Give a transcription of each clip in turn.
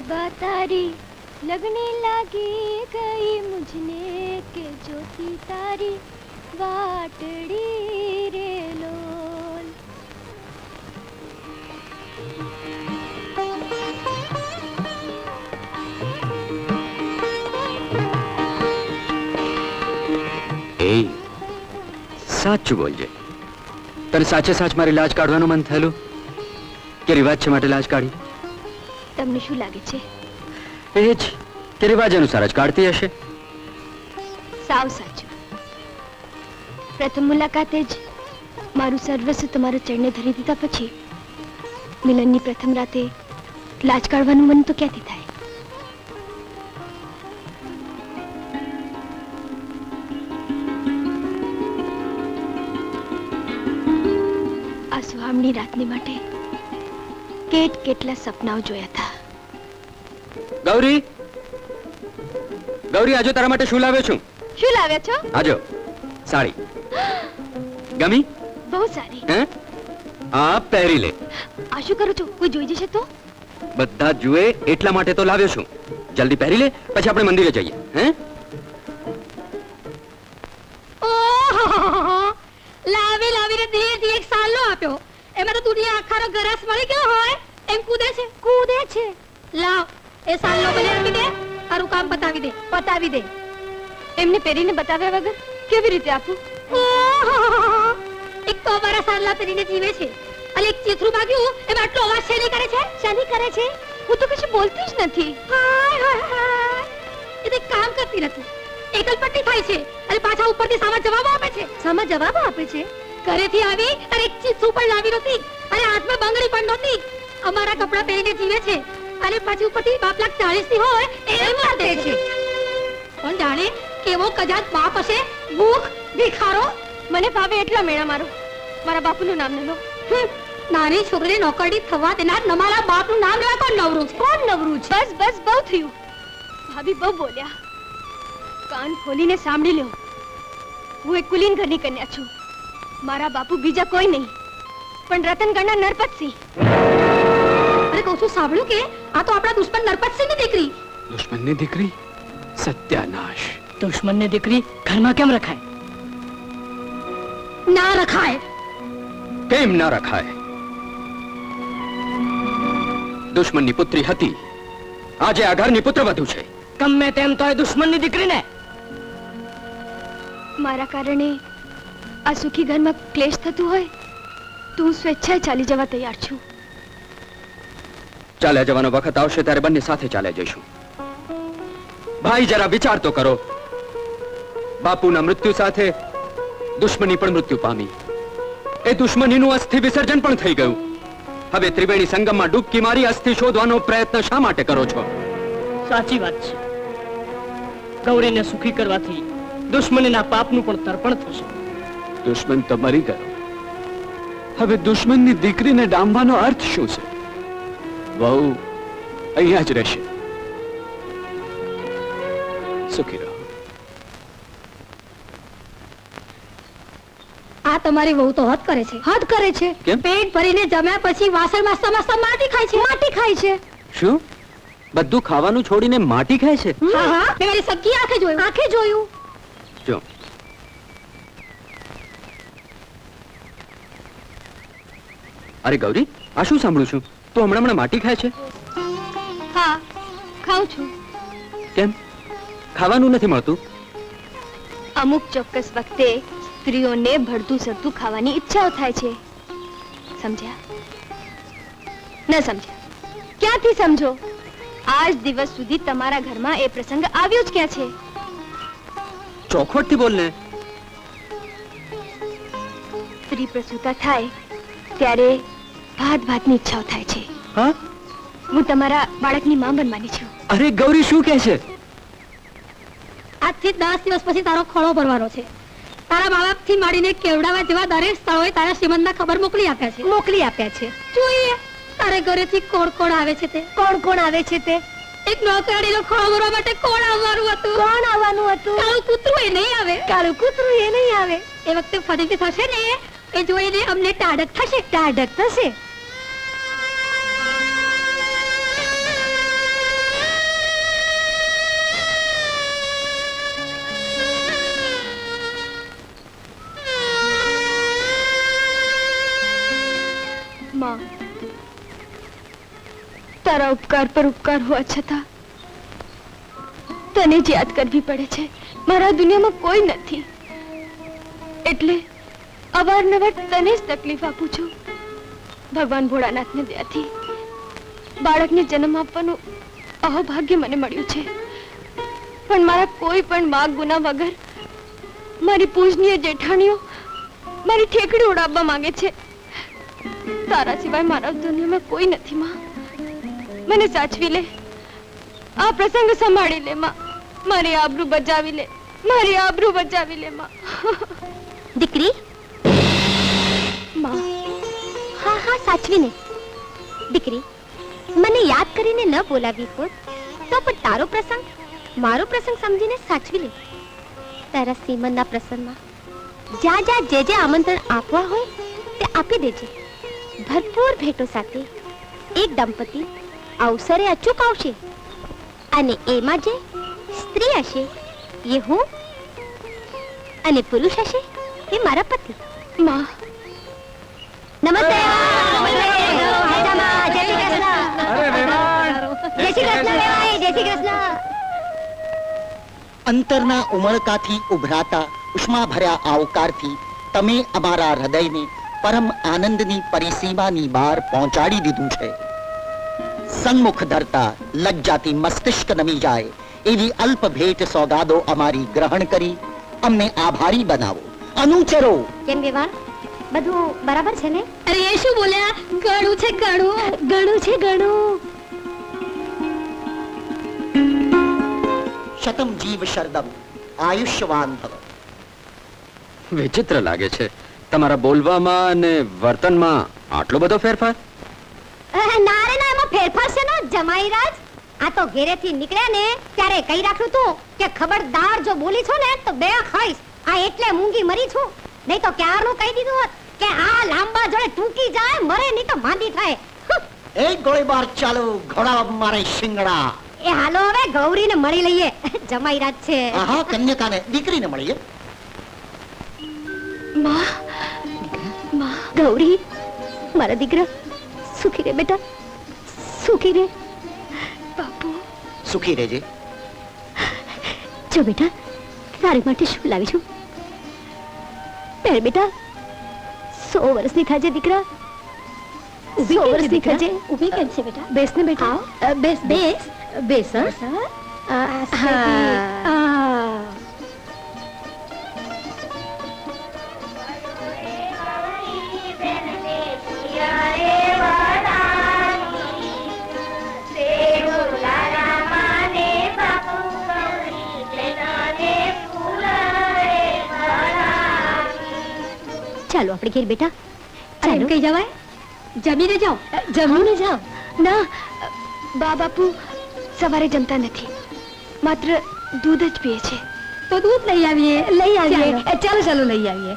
સાહેબા તારી લગને લાગી ગઈ મુજને કે જોતી તારી વાટડી રે લોલ એ સાચું બોલજે તને સાચે સાચ મારી લાજ કાઢવાનું મન થયેલું કે રિવાજ છે માટે લાજ કાઢી તમને શું લાગે છે? એ જ. કે રિવાજ અનુસાર જ કાઢતી હશે. સાવ સાચું. પ્રથમ મુલાકાતે જ મારું સર્વસ્વ તમારા ચરણે ધરી દીધા પછી મિલનની પ્રથમ રાતે લાજ કાઢવાનું મન તો ક્યાંથી થાય? આ સુહામણી રાતની માટે કેટ કેટલા સપનાઓ જોયા હતા. ગૌરી? ગૌરી આજે તારા માટે શું લાવ્યો છું? શું લાવ્યા છો? આજો સાડી. ગમી? બહુ સારી. હે? આ પહેરી લે. આ શું કરું છું? કોઈ જોઈ જશે તો? બધા જુએ એટલા માટે તો લાવ્યો છું. જલ્દી પહેરી લે પછી આપણે મંદિરે જઈએ. હે! લાવી લાવીને ધીરેથી એક સાલો આપ્યો. એમાં તો દુનિયા આખાનો ગરસ મળી ગયો હોય. લાવ એ સાલ્લો મને આપી દે તારું કામ બતાવી દે બતાવી દે. એમને પહેરીને બતાવ્યા વગર કેવી રીતે આપું? એક તો અમારા સાલ્લા પહેરીને જીવે છે. અને એક ચીથરું માગ્યું એમાં આટલો અવાજ શેની કરે છે? શેની કરે છે? હું તો કશું બોલતી જ નથી. એ તો કામ કરતી નથી. એકલપટ્ટી થાય છે અને પાછા ઉપરથી સામા જવાબો આપે છે. સામા જવાબો આપે છે? ઘરેથી આવી અને એક ચીથરું પણ લાવી નહોતી અને હાથમાં બંગડી પણ નહોતી. અમારા કપડાં પહેરીને જીવે છે. અને પાછી ઉપરથી બાપ લાખ ચાલીસની હોય એમ વર્તે છે. પણ જાણે કેવો કજાત બાપ હશે. ભૂખ ભિખારો. મને ભાવે એટલા મેળા મારો. મારા બાપુનું નામ ન લો. નાની છોકરી નોકરડી થવા દેનાર તમારા બાપનું નામ લેવા કોણ નવરું છે? કોણ નવરું છે? બસ બસ બહુ થયું. ભાભી બહુ બોલ્યા. કાન ખોલીને સાંભળી લો. હું એક કુલીન ઘરની કન્યા છું. મારા બાપુ બીજા કોઈ નહીં. પણ રતનગઢના નરપતસિંહ. કહું છું સાંભળ્યું કે આ તો આપણા દુશ્મન નરપતસિંહની દીકરી? દુશ્મનની દીકરી? સત્યાનાશ. દુશ્મનની દીકરી ઘરમાં કેમ રખાય? ના રખાય. કેમ ના રખાય? દુશ્મનની પુત્રી હતી. આજે આ ઘરની પુત્રવધુ છે. ગમે તેમ તો એ દુશ્મનની દીકરીને. મારા કારણે આ સુખી ઘરમાં ક્લેશ થતું હોય તો હું સ્વેચ્છાએ ચાલી જવા તૈયાર છું. ચાલ્યા જવાનો વખત આવશે ત્યારે બંને સાથે ચાલ્યા જઈશું. ભાઈ જરા વિચાર તો કરો. બાપુના મૃત્યુ સાથે દુશ્મની પણ મૃત્યુ પામી. એ દુશ્મનીનું અસ્થિ વિસર્જન પણ થઈ ગયું. હવે ત્રિવેણી સંગમમાં ડૂબકી મારી અસ્થિ શોધવાનો પ્રયત્ન શા માટે કરો છો? સાચી વાત છે. ગૌરીને સુખી કરવાથી દુશ્મનીના પાપનું પણ તર્પણ થશે. દુશ્મન તો મરી ગયો. હવે દુશ્મનની દીકરીને ડામવાનો અર્થ શું છે? વહુ અહીંયા જ રહેશે. સુખી રહો. આ તમારી વહુ તો હદ કરે છે. હદ કરે છે. કેમ? પેટ ભરીને જમ્યા પછી વાસણમાં સમસ્ત માટી ખાય છે. માટી ખાય છે. શું? બધું ખાવાનું છોડીને માટી ખાય છે? હા હા. મેં મારી સગી આંખે જોયું. આંખે જોયું. જો. અરે ગૌરી આ શું સાંભળું છું? તું હમણાં હમણાં માટી ખાય છે? હા ખાઉં છું. કેમ? ખાવાનું નથી મળતું? અમુક ચોક્કસ વખતે સ્ત્રીઓને ભરતું સરતું ખાવાની ઈચ્છાઓ થાય છે. સમજ્યા? ન સમજ્યા. ક્યાંથી સમજો? આજ દિવસ સુધી તમારા ઘરમાં એ પ્રસંગ આવ્યો જ ક્યાં છે? ચોખવટથી બોલને. સ્ત્રી પ્રસૂતા થાય ત્યારે ભાત ભાતની ઈચ્છાઓ થાય છે. હા? હું તમારા બાળકની માં બનવાની છું. અરે ગૌરી શું કહે છે? આજથી દસ દિવસ પછી તારો ખોળો ભરવાનો છે. તારા મા બાપથી માંડીને કેવડાવા જેવા દરેક સ્થળોએ તારા શ્રીમંતના ખબર મોકલી આપ્યા છે. મોકલી આપ્યા છે. જોઈએ તારે ઘરેથી કોણ કોણ આવે છે તે? કોણ કોણ આવે છે તે? એક નોકરાણીનો ખોળો ભરવા માટે કોણ આવવાનું હતું? કોણ આવવાનું હતું? કાળું કૂતરું એ નહીં આવે. કાળું કૂતરું એ નહીં આવે. એ વખતે ફરીથી થશે ને? એ જોઈને અમને ટાઢક થશે. ટાઢક થશે? માં. તારા ઉપકાર પર ઉપકાર હોવા છતાં તને જ યાદ કરવી પડે છે. મારા દુનિયામાં કોઈ નથી. એટલે અવારનવાર તને જ તકલીફ આપું છું. ભગવાન ભોળાનાથને દયાથી બાળકને જન્મ આપવાનું અહોભાગ્ય મને મળ્યું છે. પણ મારા કોઈ પણ માગ ગુના વગર મારી પૂજનીય જેઠાણીઓ મારી ઠેકડી ઉડાવવા માંગે છે. તારા સિવાય મારા દુનિયામાં કોઈ નથી માં. મને સાચવી લે. આ પ્રસંગ સંભાળી લે માં. મારી આબરૂ બચાવી લે. મારી આબરૂ બચાવી લે માં. દીકરી? માં. હા હા સાચવીને. દીકરી મને યાદ કરીને ન બોલાવી હોત તો પણ તારો પ્રસંગ મારો પ્રસંગ સમજીને સાચવી લે. તારા સીમનના પ્રસંગમાં જ્યાં જ્યાં જે જે આમંત્રણ આપવા હોય તે આપી દેજે. ભરપૂર ભેટો સાથે એક દંપતી અવસરે અચૂક આવશે અને એમાં જે સ્ત્રી હશે એ હું અને પુરુષ હશે એ મારા પતિ. માં. નમસ્તે. અંતરના ઉમળકાથી ઉભરાતા ઉષ્માભર્યા આવકારથી તમે અમારા હૃદયને પરમ આનંદની પરિસીમાની બહાર પહોંચાડી દીધું છે. સન્મુખ ધરતા લજ્જાથી મસ્તિષ્ક નમી જાય એવી અલ્પ ભેટ સોગાદો અમારી ગ્રહણ કરી અમને આભારી બનાવો. અનુચરો! કેમ વેવાણ બધું બરાબર છે ને? અરે એ શું બોલ્યા? ગણું છે ગણું ગણું છે ગણું શતમ જીવ શરદમ આયુષ્યવાન ભવ. વિચિત્ર લાગે છે. તમારા બોલવામાં અને વર્તનમાં આટલો બધો ફેરફાર? ના રે ના એમાં ફેરફાર છે નો જમાઈરાજ આ તો ઘેરેથી નીકળ્યા ને ત્યારે કહી રાખ્યું તું કે ખબરદાર જો બોલી છો ને તો બે ખાઈશ આ એટલે મૂંગી મરી છું. નહીં તો ક્યારનું કહી દીધું હોત કે આ લાંબા જોડે ટૂંકી જાય મરે નહીં તો માંદી થાય. એ એક ગોળીબાર ચાલુ ઘોડા મારે શિંગડા. એ હાલો હવે ગૌરીને મળી લઈએ. જમાઈરાજ છે. આહા કન્યકાને દીકરીને મળીએ. માં માં ગૌરી મારા દીકરા સુખી રે બેટા સુખી રે બાપુ. સુખી રહેજે. જો બેટા તારી માટે શું લાવી છું? પહેર બેટા સો વર્ષની થાજે દીકરા. સો વર્ષની થાજે. ઊભી કેમ છે બેટા? બેસ ને બેટા બેસ બેસ. બેસ હા. ચાલો આપણે ઘેર બેટા ચાલો. કઈ જવાય? જમીને જાઓ. જમીને જાઓ. ના બા બાપુ સવારે જમતા નથી. માત્ર દૂધ જ પીએ છે તો દૂધ લઈ આવીએ. લઈ આવીએ. ચાલો ચાલો લઈ આવીએ.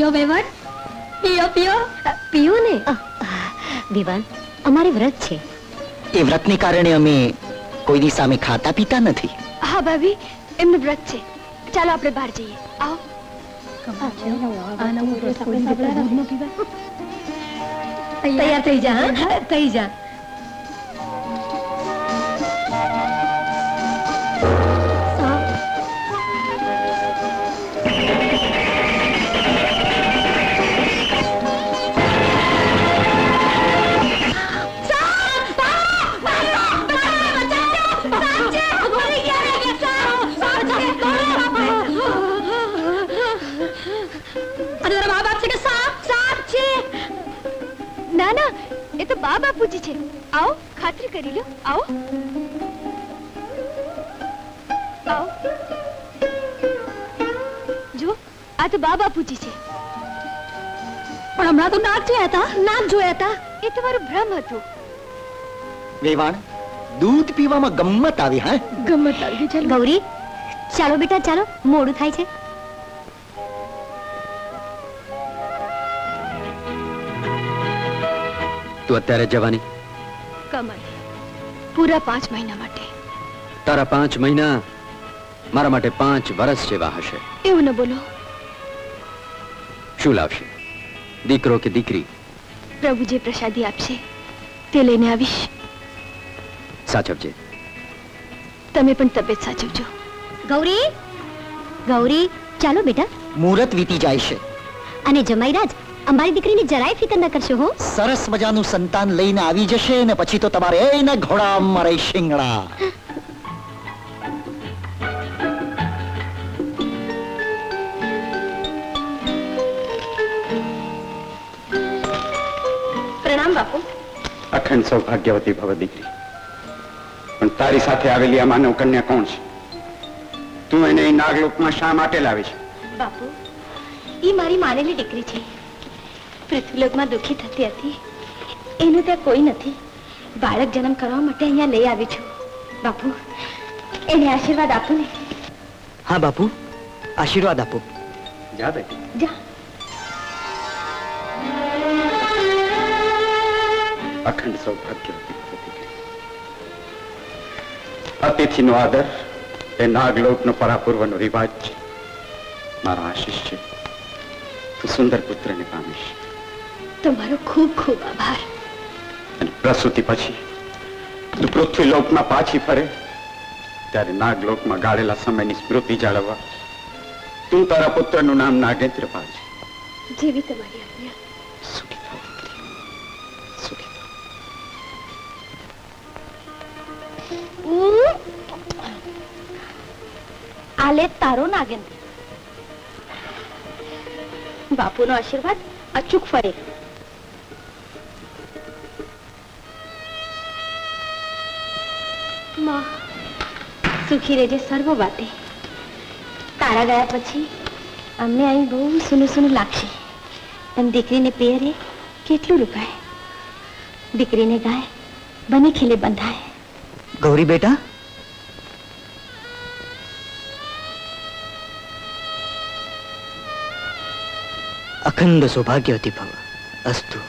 યો વેવણ પીઓ પીઓ. પીઓ ને. વિવાન અમારે વ્રત છે. એ વ્રતને કારણે અમે કોઈની સામે ખાતા પીતા નથી. હા ભાભી એમનું વ્રત છે. ચાલો આપણે બહાર જઈએ. આવો. તૈયાર થઈ જા થઈ જા. હમણાં તો નાક જોયા હતા નાક જોયા હતા. એ તમારું ભ્રમ હતું. વેવાણ દૂધ પીવામાં ગમ્મત આવી હા? ગમત આવી ચાલો. ગૌરી ચાલો બેટા ચાલો મોડું થાય છે. તું અત્યારે જવાની? કમલ પૂરા પાંચ મહિના માટે. તારા પાંચ મહિના મારા માટે પાંચ વર્ષ જેવા હશે. એવું ન બોલો. શું લાવશે? દીકરો કે દીકરી? પ્રભુ જે પ્રસાદી આપશે. તે લઈને આવીશ. સાચવજે. તમે પણ તબિયત સાચવજો. ગૌરી? ગૌરી ચાલો બેટા. મુહૂર્ત વીતી જાય છે. અને જમાઈરાજ અમારી દીકરીને જરાય ફિકર ન કરશો હો. સરસ મજાનું સંતાન લઈને આવી જશે ને પછી તો તમારે એના ઘોડા મરે શિંગડા. બાપુ અખંડ સૌભાગ્યવતી ભવ દીકરી. પણ તારી સાથે આવેલી આ માનવ કન્યા કોણ છે? તું એને નાગલોકમાં શા માટે લાવે છે? બાપુ એ મારી માનેલી દીકરી છે. પૃથ્વીલોકમાં દુઃખી થતી હતી. એનું ત્યાં કોઈ નથી. બાળક જન્મ કરવા માટે અહીંયા લઈ આવી છું. બાપુ એને આશીર્વાદ આપો ને. હા બાપુ. આશીર્વાદ આપો. જા બેટી. જા. અખંડ સૌભાગ્યવતી અતિથિનો આદર એ નાગલોકનો પરાપૂર્વનો રિવાજ છે. મારા આશીષ છે. તું સુંદર પુત્રને પામીશ. તમારો ખૂબ ખૂબ આભાર. અને પ્રસૂતિ પછી તું પૃથ્વી લોકમાં પાછી ફરે ત્યારે નાગલોકમાં ગાળેલા સમયની સ્મૃતિ જાળવવા તું તારા પુત્રનું નામ નાગેન્દ્ર પાડજે જેવી તમારી આજ્ઞા. આલે તારો નાગેન્દ્ર બાપુનો આશીર્વાદ અચૂક ફરે. સુખી રહેજે સર્વ વાતે. તારા ગયા પછી અમને અહીં બહુ સૂનું સૂનું લાગશે. અને દીકરીને પહેરે કેટલું રૂપાય દીકરીને ગાય, બને ખીલે બંધાય. ગૌરી બેટા અખંડ સૌભાગ્યવતી ભવ અસ્તુ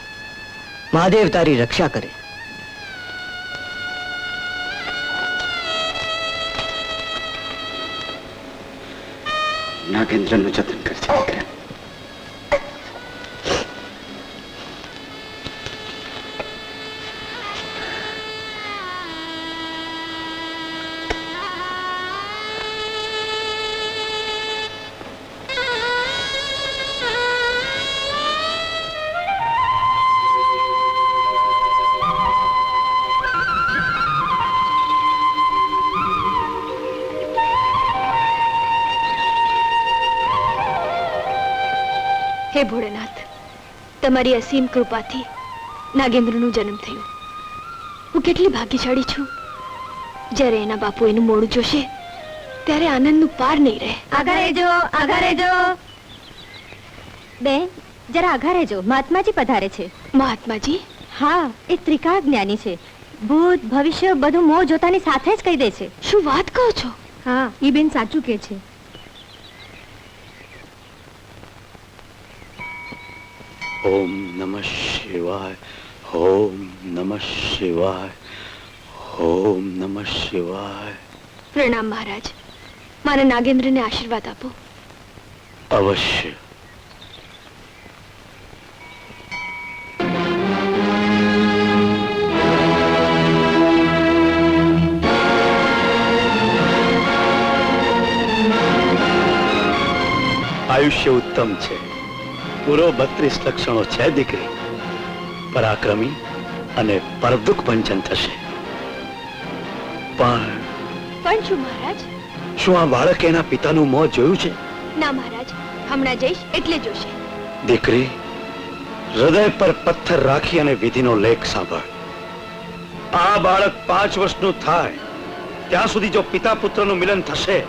મહાદેવ તારી રક્ષા કરે નાગેન્દ્રનું જતન કરજે હે ભોળેનાથ તમારી અસીમ કૃપાથી નાગેન્દ્રનું જન્મ થયું. હું કેટલી ભાગ્યશાળી છું. જ્યારે એના બાપુ એનું મોડું જોશે ત્યારે આનંદનું પાર નહીં રહે. રહેજો રહેજો. બેન જરા આગા રહેજો. મહાત્માજી પધારે છે. મહાત્માજી? હા એ ત્રિકાળ જ્ઞાની છે. ભૂત ભવિષ્ય બધું મોં જોતાની સાથે જ કહી દે છે. શું વાત કહો છો? હા એ બેન સાચું કે છે. ઓમ નમઃ શિવાય ઓમ નમઃ શિવાય ઓમ નમઃ શિવાય. પ્રણામ મહારાજ. મારા નાગેન્દ્રને આશીર્વાદ આપો. અવશ્ય. આયુષ્ય ઉત્તમ છે. પૂરો બત્રીસ લક્ષણો છે દીકરી. પરાક્રમી અને પરદુખ પંચન થશે. પણ પણ શું મહારાજ? શું આ બાળકે એના પિતાનું મોં જોયું છે? ના મહારાજ હમણાં જઈશ એટલે જોશે. દીકરી હૃદય પર પથ્થર રાખી અને વિધિનો લેખ સાંભળ. આ બાળક પાંચ વર્ષનું થાય. ત્યાં સુધી જો પિતા પુત્રનું મિલન થશે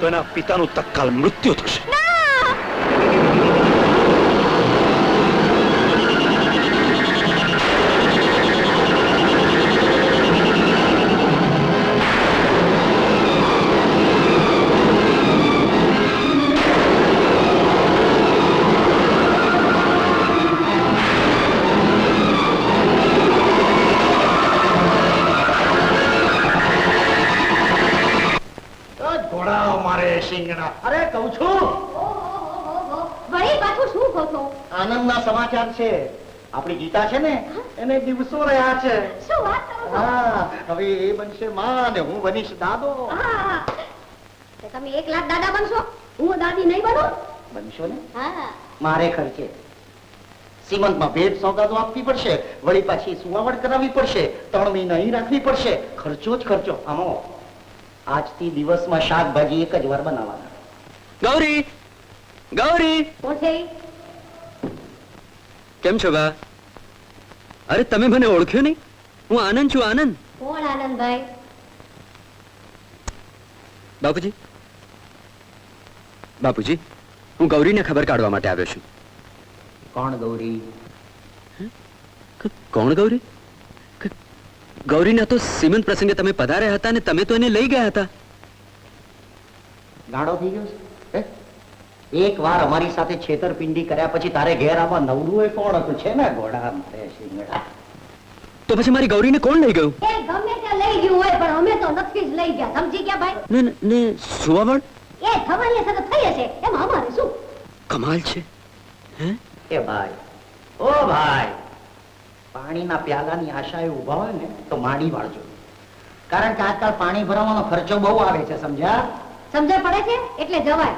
તો એના પિતાનું તત્કાલ મૃત્યુ થશે. ઘોડા મારે શિંગડા અરે કહું છું. વળી પાછું શું માં ને હું દાદી. નહીં બનશો ને? મારે ખર્ચે. સીમંતમાં ભેટ સોગાદો આપવી પડશે. વળી પાછી સુવાવડ કરાવી પડશે. ત્રણ મહિના અહીં રાખવી પડશે. ખર્ચો જ ખર્ચો. આમાં આજથી દિવસમાં શાકભાજી એક જ વાર બનાવવાના. ગૌરી! ગૌરી! કોણ છે કેમ છો બા? અરે તમે મને ઓળખ્યો નહીં? હું આનંદ છું આનંદ. કોણ આનંદભાઈ? બાપુજી. બાપુજી હું ગૌરીને ખબર કાઢવા માટે આવ્યો છું. કોણ ગૌરી? કોણ ગૌરી? ગૌરીના તો સીમંત પ્રસંગે તમે પધાર્યા હતા ને તમે તો એને લઈ ગયા હતા. ગાડો થઈ ગયો છે? એક વાર અમારી સાથે છેતરપિંડી કર્યા પછી તારે ઘેર આવવા નવરું એ કોણ હતું? છે ને ઘોડા મારે શિંગડા. તો પછી મારી ગૌરીને કોણ લઈ ગયું? એ ગમે ત્યાં લઈ ગયું હોય પણ અમે તો નથી જ લઈ ગયા. સમજી ગયા ભાઈ? ને ને- ને સુવાવડ એ થવાની સાથે થઈ હશે. એમ અમારે શું? કમાલ છે. હે? એ ભાઈ. ઓ ભાઈ. પાણીના પ્યાલાની આશાએ ઊભા હોય ને, તો માણી વાળજો. કારણ કે આજકાલ પાણી ભરાવાનો ખર્ચો બહુ આવે છે, સમજ્યા? સમજણ પડે છે? એટલે જવાય.